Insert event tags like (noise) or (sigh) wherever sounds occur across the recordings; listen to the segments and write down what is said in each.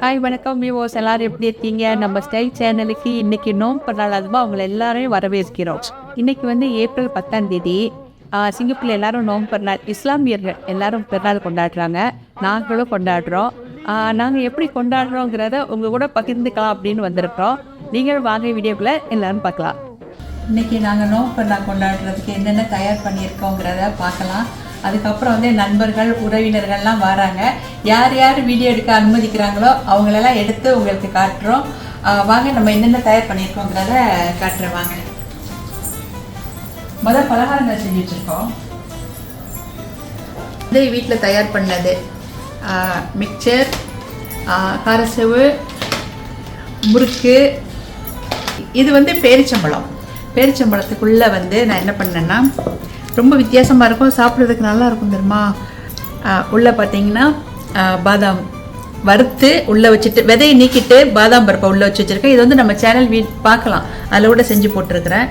Hi வணக்கம். விவோஸ் எல்லாரும் எப்படி இருக்கீங்க? நம்ம ஸ்டைல் சேனலுக்கு இன்னைக்கு நோம்பு நாள். அதுவும் அவங்கள எல்லாரையும் வரவேற்கிறோம். இன்னைக்கு வந்து ஏப்ரல் பத்தாம் தேதி ஆஹ், சிங்கப்பூர்ல எல்லாரும் நோம்பு இஸ்லாமியர்கள் எல்லாரும் பிறநாள் கொண்டாடுறாங்க. நாங்களும் கொண்டாடுறோம். நாங்கள் எப்படி கொண்டாடுறோங்கிறத உங்கள் கூட பகிர்ந்துக்கலாம் அப்படின்னு வந்திருக்கிறோம். நீங்களும் வாங்க வீடியோக்குள்ளே எல்லாரும் பார்க்கலாம். இன்னைக்கு நாங்கள் நோம்பு பிறநாள் கொண்டாடுறதுக்கு என்னென்ன தயார் பண்ணியிருக்கோங்கிறத பார்க்கலாம். அதுக்கப்புறம் வந்து நண்பர்கள் உறவினர்கள்லாம் வராங்க. யார் யார் வீடியோ எடுக்க அனுமதிக்கிறாங்களோ அவங்களெல்லாம் எடுத்து உங்களுக்கு காட்டுறோம். வாங்க நம்ம என்னென்ன தயார் பண்ணியிருக்கோங்கிறத காட்டுறேன் வாங்க. முதல் பலகாரங்கள் செஞ்சு வச்சுருக்கோம். இதே வீட்டில் தயார் பண்ணது மிக்சர் காரசவு முறுக்கு இது வந்து பேரிச்சம்பழம். பேரிச்சம்பழத்துக்குள்ளே வந்து நான் என்ன பண்ணேன்னா ரொம்ப வித்தியாசமாக இருக்கும். சாப்பிட்றதுக்கு நல்லா இருக்கும் தெரியுமா? உள்ளே பார்த்தீங்கன்னா பாதாம் வறுத்து உள்ளே வச்சுட்டு விதையை நீக்கிட்டு பாதாம் பருப்பை உள்ளே வச்சு வச்சுருக்கேன். இது வந்து நம்ம சேனல் வீ பார்க்கலாம். அதில் கூட செஞ்சு போட்டிருக்கிறேன்.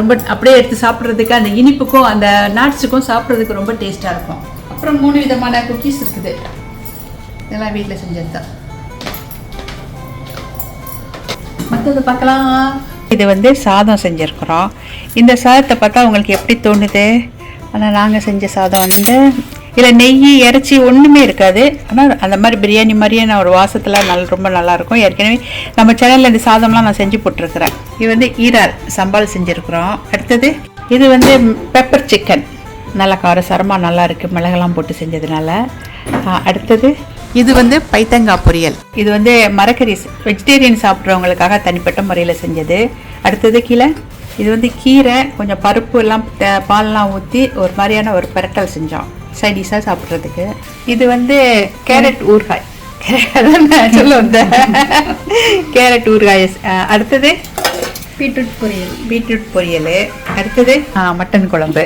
ரொம்ப அப்படியே எடுத்து சாப்பிட்றதுக்கு அந்த இனிப்புக்கும் அந்த நாட்ஸுக்கும் சாப்பிட்றதுக்கு ரொம்ப டேஸ்ட்டாக இருக்கும். அப்புறம் மூணு விதமான குக்கீஸ் இருக்குது. இதெல்லாம் வீட்டில் செஞ்சது தான் மற்றது பார்க்கலாம். இது வந்து சாதம் செஞ்சுருக்குறோம். இந்த சாதத்தை பார்த்தா உங்களுக்கு எப்படி தோணுது? ஆனால் நாங்கள் செஞ்ச சாதம் வந்து இதில் நெய் இறைச்சி ஒன்றுமே இருக்காது. ஆனால் அந்த மாதிரி பிரியாணி மாதிரியே நான் ஒரு வாசத்தில் நல்ல ரொம்ப நல்லாயிருக்கும் ஏற்கனவே நம்ம சேனலில் இந்த சாதம்லாம் நான் செஞ்சு போட்டிருக்கிறேன். இது வந்து ஈரால் சம்பால் செஞ்சுருக்குறோம். அடுத்தது இது வந்து பெப்பர் சிக்கன் நல்லா காரசாரமாக நல்லா இருக்குது மிளகெல்லாம் போட்டு செஞ்சதுனால. அடுத்தது இது வந்து பைத்தங்காய் பொரியல். இது வந்து மரக்கறி வெஜிடேரியன் சாப்பிட்றவங்களுக்காக தனிப்பட்ட முறையில் செஞ்சது. அடுத்தது கீழே. இது வந்து கீரை கொஞ்சம் பருப்பு எல்லாம் பால்லாம் ஊற்றி ஒரு மாதிரியான ஒரு பெரட்டல் செஞ்சோம். சைடிஷாக சாப்பிட்றதுக்கு. இது வந்து கேரட் ஊறுகாய். நான் சொல்ல வந்தேன். கேரட் ஊறுகாய். அடுத்தது? பீட்ரூட் பொரியல். பீட்ரூட் பொரியல். அடுத்தது? மட்டன் குழம்பு.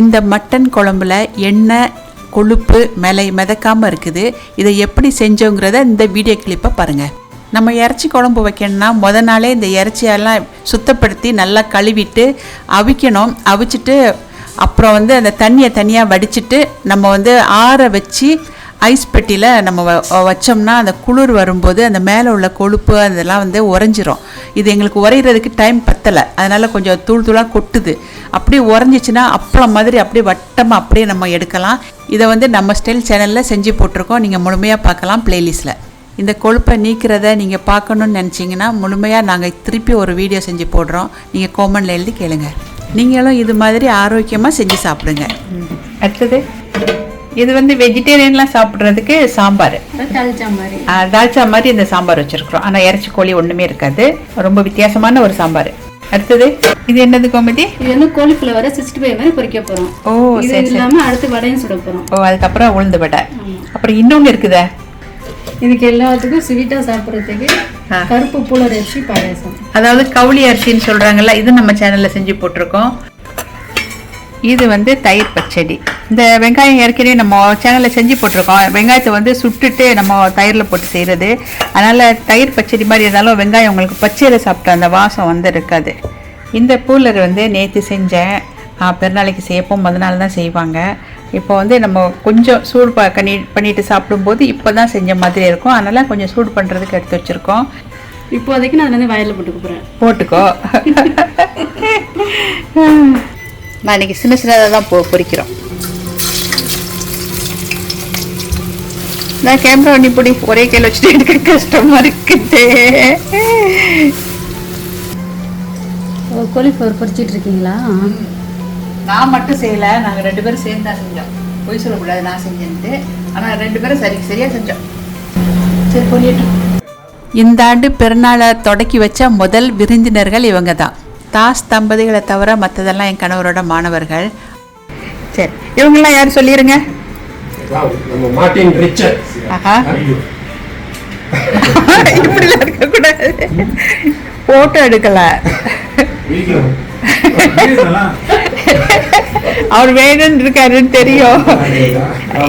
இந்த மட்டன் குழம்புல எண்ணெய் கொழுப்பு மிளை மிதக்காம இருக்குது. இதை எப்படி செஞ்சோங்கிறத இந்த வீடியோ கிளிப்பை பாருங்கள் நம்ம இறச்சி குழம்பு வைக்கணும்னா முத நாளே இந்த இறைச்சியெல்லாம் சுத்தப்படுத்தி நல்லா கழுவிட்டு அவிக்கணும். அவிச்சிட்டு அப்புறம் வந்து அந்த தண்ணியை தனியாக வடிச்சிட்டு நம்ம வந்து ஆற வச்சு ஐஸ் பெட்டியில் நம்ம வச்சோம்னா அந்த குளிர் வரும்போது அந்த மேலே உள்ள கொழுப்பு அதெல்லாம் வந்து உறைஞ்சிரும். இது எங்களுக்கு உறையிறதுக்கு டைம் பத்தலை. அதனால் கொஞ்சம் தூள் தூளாக கொட்டுது. அப்படியே உறைஞ்சிச்சின்னா அப்பளம் மாதிரி அப்படியே வட்டமாக அப்படியே நம்ம எடுக்கலாம். இதை வந்து நம்ம ஸ்டைல் சேனலில் செஞ்சு போட்டிருக்கோம். நீங்கள் முழுமையாக பார்க்கலாம் ப்ளேலிஸ்ட்டில் இந்த கொழுப்பை நீக்கிறத நீங்கள் பார்க்கணுன்னு நினச்சிங்கன்னா முழுமையாக நாங்கள் திருப்பி ஒரு வீடியோ செஞ்சு போடுறோம். நீங்கள் கோமனில் எழுதி கேளுங்க. நீங்களும் இது மாதிரி ஆரோக்கியமாக செஞ்சு சாப்பிடுங்க. அடுத்தது இது வந்து வெஜிடேரியன்லாம் சாப்பிட்றதுக்கு சாம்பார். தால்ச்சா மாதிரி. இந்த சாம்பார் வச்சிருக்கிறோம். ஆனால் இறைச்சி கோழி ஒன்றுமே இருக்காது. ரொம்ப வித்தியாசமான ஒரு சாம்பார். அடுத்தது இது என்னது கோமதி? இது வந்து கோழிஃப்ளவரை சிக்ஸ்டி ஃபைவ் மாதிரி பொரிக்க போறோம். ஓ இது சரி சரி. இல்லாம அடுத்து வடையும் சுட போறோம். ஓ அதுக்கப்புறம் உளுந்து வடை. அப்புறம் இன்னொன்று இருக்குதே. இதுக்கு எல்லாத்துக்கும் ஸ்வீட்டா சாப்பிட்றதுக்கு. கருப்பு புலர் அரிசி பாயாசம். அதாவது கவுளி அரிசின்னு சொல்கிறாங்கல்ல இது நம்ம சேனலில் செஞ்சு போட்டிருக்கோம். இது வந்து தயிர் பச்சடி. இந்த வெங்காயம் ஏற்கனவே நம்ம சேனலில் செஞ்சு போட்டிருக்கோம். வெங்காயத்தை வந்து சுட்டுட்டு நம்ம தயிரில் போட்டு செய்கிறது அதனால் தயிர் பச்சடி மாதிரி இருந்தாலும் வெங்காயம் உங்களுக்கு பச்சையில் சாப்பிட்ட அந்த வாசம் வந்து இருக்காது. இந்த பூலர் வந்து நேற்று செஞ்சேன். பெருநாளைக்கு செய்யப்போ முத நாள் தான் செய்வாங்க. இப்போ வந்து நம்ம கொஞ்சம் சூடு ப பண்ணி பண்ணிட்டு சாப்பிடும்போது இப்போ தான் செஞ்ச மாதிரி இருக்கும். அதனால் கொஞ்சம் சூடு பண்ணுறதுக்கு எடுத்து வச்சுருக்கோம். இப்போதைக்கு நான் வந்து வயல்ல போட்டுக்க போறேன். போட்டுக்கோ. நான் இன்னைக்கு சின்ன சின்னதாக தான் பொ பொரிக்கிறோம் நான் கேமரா நீ பிடி ஒரே கையில் வச்சுட்டு எடுக்க கஷ்டமா இருக்குது. கோழிஃப்ளவர் பொரிச்சிட்டு இருக்கீங்களா? நான் மட்டும் செய்யலை நாங்கள் ரெண்டு பேரும் சேர்ந்து தான் செஞ்சோம். பொய் சொல்லக்கூடாது நான் செஞ்சேன்ட்டு. ஆனால் ரெண்டு பேரும் சரி சரியாக செஞ்சோம். சரி பொரியட்டும். இந்த ஆண்டு பிறநாளை தொடக்கி வச்ச முதல் விருந்தினர்கள் இவங்க தான் தாஸ் தம்பதிகளை தவிர மற்றதெல்லாம் என் கணவரோட மாணவர்கள். சரி இவங்கெல்லாம் யார் சொல்லிடுங்க ஆஹா. (laughs) இப்படிலாம் இருக்கக்கூடாது. போட்டோ எடுக்கல. அவர் வேணும்னு இருக்காருன்னு தெரியும்.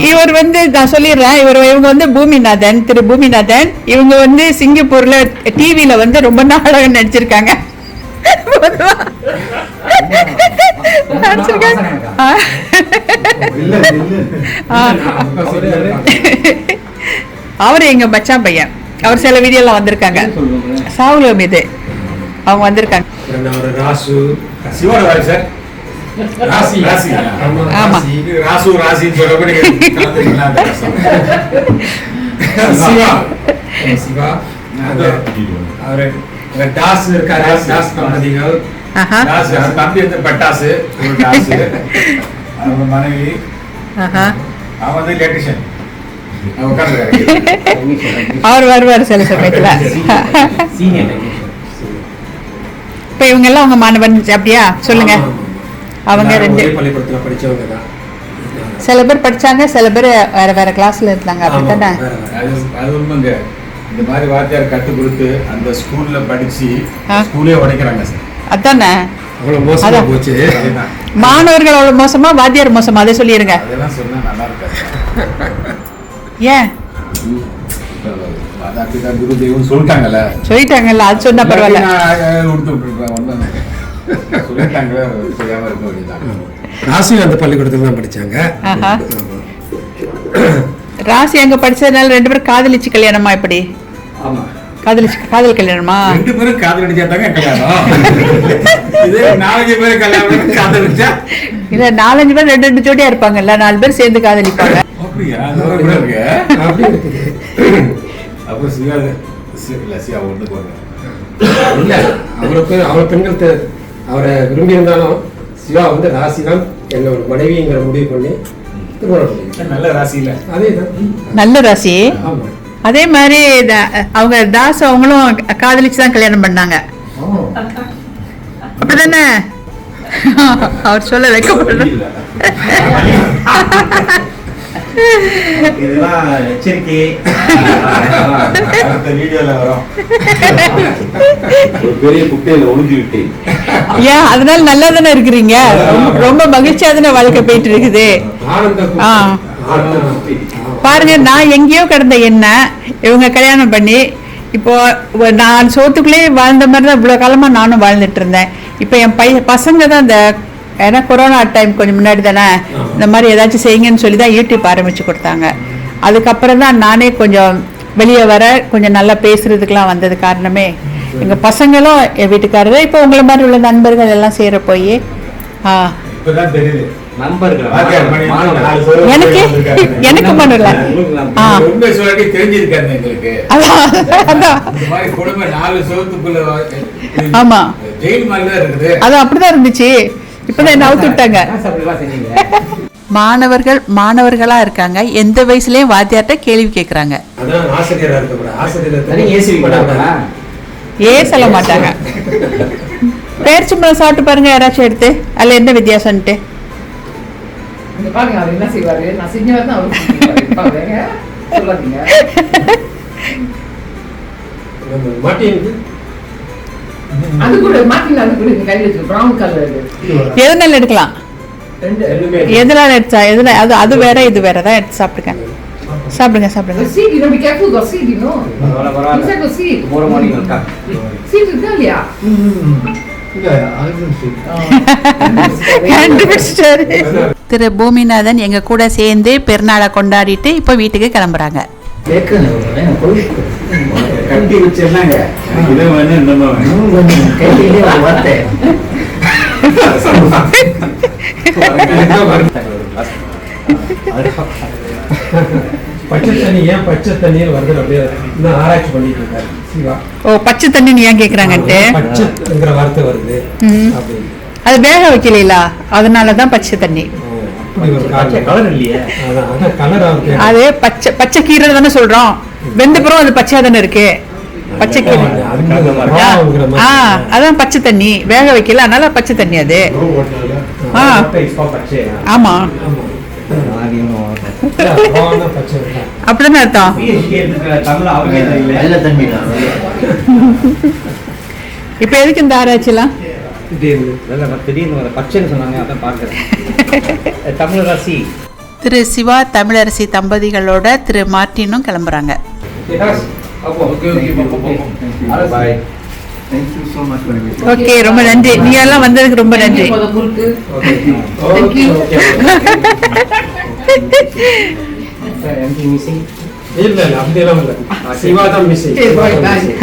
இவர் வந்து நான் சொல்லிடுறேன் இவர் இவங்க வந்து பூமிநாதன் திரு பூமிநாதன். இவங்க வந்து சிங்கப்பூர்ல டிவியில வந்து ரொம்ப நாடகம் நடிச்சிருக்காங்க. அவர் எங்க மச்சான் பையன். அவர் சில வீடியோலாம் வந்திருக்காங்க. சாவுலம் இது. அவங்க வந்திருக்காங்க. ராசு சிவோட சார் ராசி. ராசி. ஆமா. ராசி. ராசு. சிவா. சிவா. அவரு அந்த டாஸ் இருக்காரு. டாஸ் தம்பதிகள். அவர் தம்பி வந்து பட்டாசு. ஒரு டாஸ் அவங்க மனைவி. அவன் வந்து எலக்ட்ரிஷியன் (laughs) அவர் வருவார் சில சமயத்துல. இப்ப இவங்க எல்லாம் உங்க மாணவன் அப்படியா? சொல்லுங்க. அவங்க ரெண்டு பள்ளிக்கூடத்துல தான் சில பேர் படிச்சாங்க சில பேர் வேற வேற கிளாஸ்ல இருந்தாங்க. அப்படித்தானே. அது உண்மைங்க. இந்த மாதிரி வாத்தியார் கற்றுக் கொடுத்து அந்த ஸ்கூல்ல படிச்சு. ஸ்கூலே உடைக்கிறாங்க சார். அதானே? அவ்வளவு மோசமா. போச்சு. மாணவர்கள் அவ்வளவு மோசமா வாத்தியார் மோசமா? அதை சொல்லிருங்க. அதெல்லாம் சொன்னா நல்லா இருக்காது. ஏன்? சொல்லிட்டாங்கல்ல. சொல்லிட்டாங்கல்ல அது சொன்னா பரவாயில்ல. ராசியும் அந்த பள்ளிக்கூடத்துல தான் படிச்சாங்க. ராசி அங்க படிச்சதுனால ரெண்டு பேரும் காதலிச்சு கல்யாணமா இப்படி ஆமா. காதலிச்சு காதல் கல்யாணமா? ரெண்டு பேரும் காதல் அடிச்சாதாங்க கல்யாணம். இதே நாலஞ்சு பேர் கல்யாணம் இல்ல நாலஞ்சு பேர் ரெண்டு ரெண்டு ஜோடியா இருப்பாங்கல்ல நாலு பேர் சேர்ந்து காதலிப்பாங்க. அப்படியா? அது கூட இருக்கு அப்படி இருக்குது அப்போ சிவா இல்ல சிவா ஒன்று போங்க இல்ல அவ்வளவு பேர் அவ்வளவு பெண்கள் தெ- அவரை விரும்பி இருந்தாலும் சிவா வந்து ராசி தான் என்னோட மனைவிங்கிற முடிவு பண்ணி திருமணம். நல்ல ராசி இல்ல அதேதான் நல்ல ராசி அதே மாதிரி அவங்க தாஸ் அவங்களும் காதலிச்சு தான் கல்யாணம் பண்ணாங்க அப்படிதானே அவர் சொல்ல வைக்கப்படுற இதெல்லாம் எச்சரிக்கை. அடுத்த வீடியோல வரும். ஒரு பெரிய குட்டையில ஒளிஞ்சு விட்டேன் ஏன் அதனால நல்லா தானே இருக்கிறீங்க? ரொம்ப- மகிழ்ச்சியா தானே வாழ்க்கை போயிட்டு இருக்குது. பாருங்க நான் எங்கேயோ கிடந்த என்ன இவங்க கல்யாணம் பண்ணி இப்போ நான் சோத்துக்குள்ளே வாழ்ந்த மாதிரி தான் இவ்வளோ காலமாக நானும் வாழ்ந்துட்டு இருந்தேன். இப்போ என் பை பசங்க தான் இந்த ஏன்னா கொரோனா டைம் கொஞ்சம் முன்னாடி தானே? இந்த மாதிரி ஏதாச்சும் செய்யுங்கன்னு சொல்லி தான் யூடியூப் ஆரம்பிச்சு கொடுத்தாங்க. அதுக்கப்புறம் தான் நானே கொஞ்சம் வெளியே வர கொஞ்சம் நல்லா பேசுறதுக்கெலாம் வந்தது காரணமே. எங்கள் பசங்களும் என் வீட்டுக்காரரு இப்போ உங்களை மாதிரி உள்ள நண்பர்கள் எல்லாம் சேர போய் ஆ. எனக்கு. எனக்கு பண்ணல அதான் அதான். ஆமா. ஜெயில் மாதிரி தான் இருக்குது. அது அப்படிதான் இருந்துச்சு. இப்பதான் என்ன அவுத்து விட்டாங்க. மாணவர்கள் மாணவர்களா இருக்காங்க. எந்த வயசுலயும் வாத்தியார்ட்ட கேள்வி கேக்குறாங்க. ஏ சொல்ல மாட்டாங்க. பேரிச்சம்பழம் சாப்பிட்டு பாருங்க யாராச்சும் எடுத்து. அதுல என்ன வித்தியாசம்ட்டு பாருங்க (laughs) அது கூட மாட்டில அது கூட கையில் வச்சு ப்ரௌன் கலர் எதனால எடுக்கலாம்? எதனால எடுத்தா எதுல அது அது வேற இது வேற. தான் எடுத்து சாப்பிடுங்க சாப்பிடுங்க. சாப்பிடுங்க seat be careful got seed you know பரவாயில்ல, பரவாயில்ல. inside got seed போற மாதிரி இருக்கா? seed இருக்கா இல்லையா? (laughs) திரு பூமிநாதன் எங்க கூட சேர்ந்து பெருநாளை கொண்டாடிட்டு இப்ப வீட்டுக்கு கிளம்புறாங்க. கட்டி வச்சிருந்தாங்க இதை வேணும்? இன்னும் வேணும் பச்சை தண்ணி ஏன் பச்சை தண்ணீர் வருது அப்படியே இன்னும் ஆராய்ச்சி பண்ணிட்டு இருக்காரு. சிவா. ஓ பச்சை தண்ணி நீ ஏன் கேக்குறாங்கன்ட்டு? பச்சைங்கிற வார்த்தை வருது ம். அப்படின்னு. அது வேக வைக்கலீங்களா அதனாலதான் பச்சை தண்ணி. ஓ, அப்படி ஒரு காரணம். கலர் இல்லையே. அதான் அதான் கலர் அவருக்கு அது பச்சை பச்சை கீரை தானே சொல்றோம். வெந்த பிறகு அது பச்சையா தானே இருக்கு. பச்சை கீரை. ஆ அதான் பச்சை தண்ணி. வேக வைக்கல அதனால பச்சை தண்ணி அது. ஆ. பச்சை ஆமா. அப்படிதானே அர்த்தம்? இப்ப எதுக்கு இந்த ஆராய்ச்சிலாம்? இது இது. திடீர்னு பச்சைன்னு சொன்னாங்க அதான் பார்க்குறேன். (laughs) தமிழ் ராசி திரு சிவா தமிழரசி தம்பதிகளோட திரு மார்ட்டினும் கிளம்புறாங்க. ஓகே ரொம்ப நன்றி. நீங்க எல்லாம் வந்ததுக்கு ரொம்ப நன்றி. for the இல்ல இல்ல சிவா தான் மிஸ்.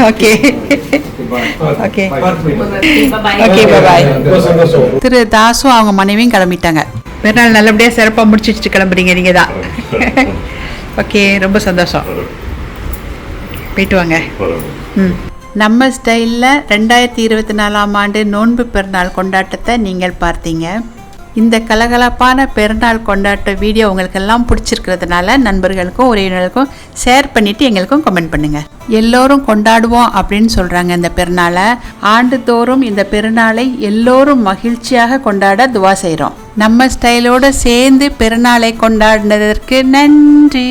ஓகே. ரொம்ப சந்தோஷம் திரு தாசும் அவங்க மனைவியும் கிளம்பிட்டாங்க. பெருநாள் நல்லபடியாக சிறப்பாக முடிச்சு வச்சுட்டு கிளம்புறீங்க நீங்கள் தான். (laughs) ஓகே ரொம்ப சந்தோஷம். போயிட்டு வாங்க. ம். நம்ம ஸ்டைலில் ரெண்டாயிரத்தி இருபத்தி நாலாம் ஆண்டு நோன்பு பெருநாள் கொண்டாட்டத்தை நீங்கள் பார்த்தீங்க. இந்த கலகலப்பான பெருநாள் கொண்டாட்ட வீடியோ உங்களுக்கெல்லாம் பிடிச்சிருக்கிறதுனால நண்பர்களுக்கும் உறவினர்களுக்கும் ஷேர் பண்ணிவிட்டு எங்களுக்கும் கமெண்ட் பண்ணுங்கள் எல்லோரும் கொண்டாடுவோம் அப்படின்னு சொல்கிறாங்க இந்த பெருநாளை. ஆண்டுதோறும் இந்த பெருநாளை எல்லோரும் மகிழ்ச்சியாக கொண்டாட துவா செய்கிறோம் நம்ம ஸ்டைலோடு சேர்ந்து பெருநாளை கொண்டாடினதற்கு நன்றி.